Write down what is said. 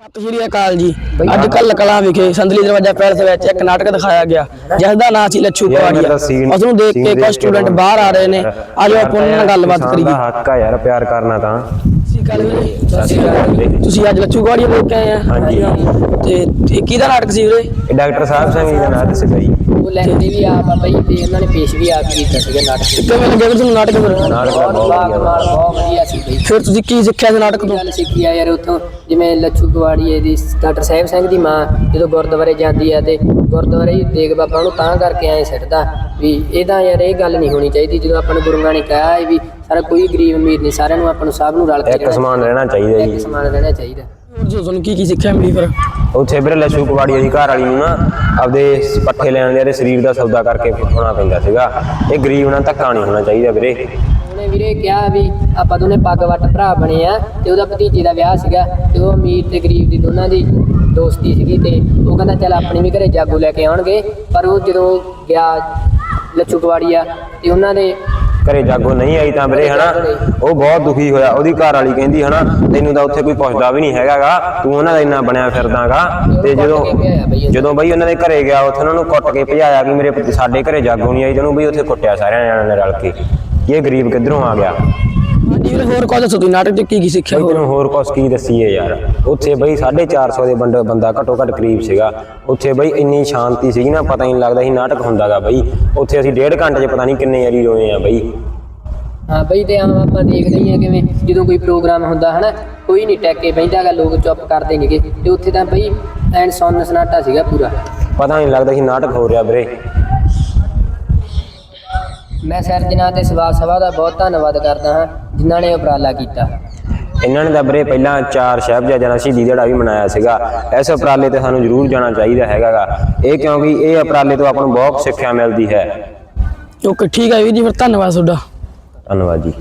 ਸਤਿ ਸ਼੍ਰੀ ਅਕਾਲ ਜੀ। ਅੱਜ ਕੱਲ ਕਲਾਂ ਵਿਖੇ ਸੰਦਲੀ ਦਰਵਾਜ਼ਾ ਪੈਲਸ ਵਿੱਚ ਇੱਕ ਨਾਟਕ ਦਿਖਾਇਆ ਗਿਆ ਜਿਸ ਦਾ ਨਾਂ ਸੀ ਲੱਛੂ ਪਵਾੜੀਆ ਉਸ ਨੂੰ ਦੇਖ ਕੇ ਕੁਝ ਸਟੂਡੈਂਟ ਬਾਹਰ ਆ ਰਹੇ ਨੇ। ਅੱਜ ਆਪਾਂ ਉਹਨਾਂ ਨਾਲ ਗੱਲਬਾਤ ਕਰੀਏ। ਹੱਕ ਆ ਯਾਰ ਪਿਆਰ ਕਰਨਾ ਤਾਂ। ਤੁਸੀਂ ਅੱਜ ਲੱਛੂ ਪਵਾੜੀਆ ਦੇਖ ਕੇ ਆਏ ਆ। ਹਾਂਜੀ। ਤੇ ਇਹ ਕਿਹਦਾ ਨਾਟਕ ਸੀ ਵੀਰੇ ਇਹ ਡਾਕਟਰ ਸਾਹਿਬ ਸਿੰਘ ਜੀ ਦਾ ਨਾਮ ਦੱਸਿਆ ਜੀ ਉਹ ਲੈਂਦੇ ਵੀ ਆਪ ਆ ਬਈ ਤੇ ਉਹਨਾਂ ਨੇ ਪੇਸ਼ ਵੀ ਆਪ ਕੀਤਾ ਸੀਗਾ ਨਾਟਕ। ਕਿਵੇਂ ਲੱਗਿਆ ਵੀਰੇ ਤੁਹਾਨੂੰ ਨਾਟਕ ਫਿਰ? ਨਾਟਕ ਦਾ ਬਹੁਤ ਵਧੀਆ। ਕਮਾਲ ਬਹੁਤ ਵਧੀਆ ਸੀ ਬਈ। ਫਿਰ ਤੁਸੀਂ ਕੀ ਸਿੱਖਿਆ ਇਸ ਨਾਟਕ ਤੋਂ? ਗੱਲ ਸਿੱਖੀ ਆ ਯਾਰ ਉਥੋਂ ਜਿਵੇਂ ਲੱਛੂ ਗਵਾੜੀਏ ਦੀ ਡਾਕਟਰ ਸਾਹਿਬ ਸਿੰਘ ਦੀ ਮਾਂ ਜਦੋਂ ਗੁਰਦੁਆਰੇ ਜਾਂਦੀ ਆ ਤੇ ਗੁਰਦੁਆਰੇ ਹੀ ਦੇਗ ਬਾਬਾ ਨੂੰ ਤਾਂ ਕਰਕੇ ਐ ਸਿੱਟਦਾ ਵੀ ਇਹਦਾ ਯਾਰ ਇਹ ਗੱਲ ਨਹੀਂ ਹੋਣੀ ਚਾਹੀਦੀ ਜਦੋਂ ਆਪਾਂ ਨੂੰ ਗੁਰੂਆਂ ਨੇ ਕਿਹਾ ਹੈ ਵੀ ਸਾਰਾ ਕੋਈ ਗਰੀਬ ਅਮੀਰ ਨਹੀਂ ਸਾਰਿਆਂ ਨੂੰ ਆਪਾਂ ਨੂੰ ਸਭ ਨੂੰ ਰਲ ਕੇ ਇੱਕ ਰਹਿਣਾ ਸਮਾਨ ਰਹਿਣਾ ਚਾਹੀਦਾ ਇੱਕ ਜੀ ਸਮਾਨ ਰਹਿਣਾ ਚਾਹੀਦਾ। ਹੋਰ ਜੋ ਤੁਹਾਨੂੰ ਕੀ ਕੀ ਸਿੱਖਿਆ ਮਿਲੀ ਫਿਰ? ਉੱਥੇ ਵੀਰੇ ਲਸ਼ੂ ਕੁਵਾੜੀ ਦੀ ਘਰ ਵਾਲੀ ਨੂੰ ਨਾ ਆਪਦੇ ਪੱਠੇ ਲੈਣ ਦੇ ਇਹਦੇ ਸਰੀਰ ਦਾ ਸੌਦਾ ਕਰਕੇ ਹੋਣਾ ਪੈਂਦਾ ਸੀਗਾ। ਇਹ ਗਰੀਬ ਨਾਲ ਧੱਕਾ ਨਹੀਂ ਹੋਣਾ ਚਾਹੀਦਾ ਵੀਰੇ। ਉਹਨੇ ਵੀਰੇ ਕਿਹਾ ਵੀ ਆਪਾਂ ਦੋਨੇ ਪੱਗ ਵੱਟ ਭਰਾ ਬਣੇ ਆ ਤੇ ਉਹਦਾ ਭਤੀਜੇ ਦਾ ਵਿਆਹ ਸੀਗਾ ਤੇ ਉਹ ਅਮੀਰ ਤੇ ਗਰੀਬ ਦੀ ਦੋਨਾਂ ਦੀ ਦੋਸਤੀ ਸੀਗੀ ਤੇ ਉਹ ਕਹਿੰਦਾ ਚੱਲ ਆਪਣੇ ਵੀ ਘਰੇ ਜਾਗੋ ਲੈ ਕੇ ਆਉਣਗੇ। ਪਰ ਉਹ ਜਦੋਂ ਗਿਆ ਲੱਛੂ ਕਵਾੜੀਆ ਤੇ ਉਹਨਾਂ ਦੇ ਘਰੇ ਜਾਗੋ ਨਹੀਂ ਆਈ ਤਾਂ ਵੀਰੇ, ਹਨਾ? ਉਹ ਬਹੁਤ ਦੁਖੀ ਹੋਇਆ। ਉਹਦੀ ਘਰ ਵਾਲੀ ਕਹਿੰਦੀ, ਹਨਾ, ਤੈਨੂੰ ਤਾਂ ਉੱਥੇ ਕੋਈ ਪੁੱਛਦਾ ਵੀ ਨਹੀਂ ਹੈਗਾਗਾ। ਤੂੰ ਉਹਨਾਂ ਦਾ ਇੰਨਾ ਬਣਿਆ ਫਿਰਦਾਗਾ। ਤੇ ਜਦੋਂ ਜਦੋਂ ਬਈ ਉਹਨਾਂ ਦੇ ਘਰੇ ਗਿਆ, ਉੱਥੇ ਉਹਨਾਂ ਨੂੰ ਕੁੱਟ ਕੇ ਭਜਾਇਆ ਕਿ ਮੇਰੇ ਸਾਡੇ ਘਰੇ ਜਾਗੋ ਨਹੀਂ ਆਈ ਤੈਨੂੰ ਬਈ ਉੱਥੇ ਕੁੱਟਿਆ ਸਾਰਿਆਂ ਜਣਿਆਂ ਨੇ ਰਲ ਕੇ। ਇਹ ਗਰੀਬ ਕਿੱਧਰੋਂ ਆ ਗਿਆ? ਵੀਰੇ ਹੋਰ ਕੁਝ ਦੱਸੋ ਤੁਸੀਂ ਨਾਟਕ 'ਚ ਕੀ ਕੀ ਸਿੱਖਿਆ ਬਈ ਹੋਰ? ਤੈਨੂੰ ਹੋਰ ਕੁਛ ਕੀ ਦੱਸੀਏ ਯਾਰ? ਉੱਥੇ ਬਈ 450 ਦੇ ਬੰਦਾ ਬੰਦਾ ਘੱਟੋ ਘੱਟ ਕਰੀਬ ਸੀਗਾ। ਉੱਥੇ ਬਈ ਇੰਨੀ ਸ਼ਾਂਤੀ ਸੀਗੀ ਨਾ ਪਤਾ ਹੀ ਨਹੀਂ ਲੱਗਦਾ ਸੀ ਨਾਟਕ ਹੁੰਦਾਗਾ ਬਈ। ਉੱਥੇ ਅਸੀਂ ਡੇਢ ਘੰਟੇ 'ਚ ਪਤਾ ਨਹੀਂ ਕਿੰਨੇ ਵਾਰੀ ਰੋਏ ਆ ਬਈ। ਹਾਂ ਬਈ ਤੇ ਆਮ ਆਪਾਂ ਦੇਖਦੇ ਹੀ ਆ ਕਿਵੇਂ ਜਦੋਂ ਕੋਈ ਪ੍ਰੋਗਰਾਮ ਹੁੰਦਾ ਹਨਾ ਕੋਈ ਨਹੀਂ ਟੈਕ ਕੇ ਬੈਠਾਗਾ ਲੋਕ ਚੁੱਪ ਕਰਦੇ ਨੇਗੇ। ਤੇ ਉੱਥੇ ਤਾਂ ਬਈ ਐਨ ਸੌਨ ਸਨਾਟਾ ਸੀਗਾ ਪੂਰਾ। ਪਤਾ ਨਹੀਂ ਲੱਗਦਾ ਸੀ ਨਾਟਕ ਹੋ ਰਿਹਾ ਵੀਰੇ। ਮੈਂ ਸਰਜਨਾ ਤੇ ਸਵਾ ਸਭਾ ਦਾ ਬਹੁਤ ਧੰਨਵਾਦ ਕਰਦਾ ਹਾਂ। ਜਿਨ੍ਹਾਂ ਨੇ ਉਪਰਾਲਾ ਕੀਤਾ। ਇਹਨਾਂ ਨੇ ਤਾਂ ਵੀਰੇ ਪਹਿਲਾਂ ਚਾਰ ਸਾਹਿਬਜ਼ਾਦਿਆਂ ਦਾ ਸ਼ਹੀਦੀ ਦਿਹਾੜਾ ਵੀ ਮਨਾਇਆ ਸੀਗਾ। ਇਸ ਉਪਰਾਲੇ ਤੇ ਸਾਨੂੰ ਜ਼ਰੂਰ ਜਾਣਾ ਚਾਹੀਦਾ ਹੈਗਾਗਾ। ਇਹ ਕਿਉਂਕਿ ਇਹ ਉਪਰਾਲੇ ਤੋਂ ਆਪਾਂ ਨੂੰ ਬਹੁਤ ਸਿੱਖਿਆ ਮਿਲਦੀ ਹੈ। ਓਕੇ ਠੀਕ ਹੈ ਵੀਰ ਜੀ ਫਿਰ ਧੰਨਵਾਦ ਤੁਹਾਡਾ। ਧੰਨਵਾਦ ਜੀ।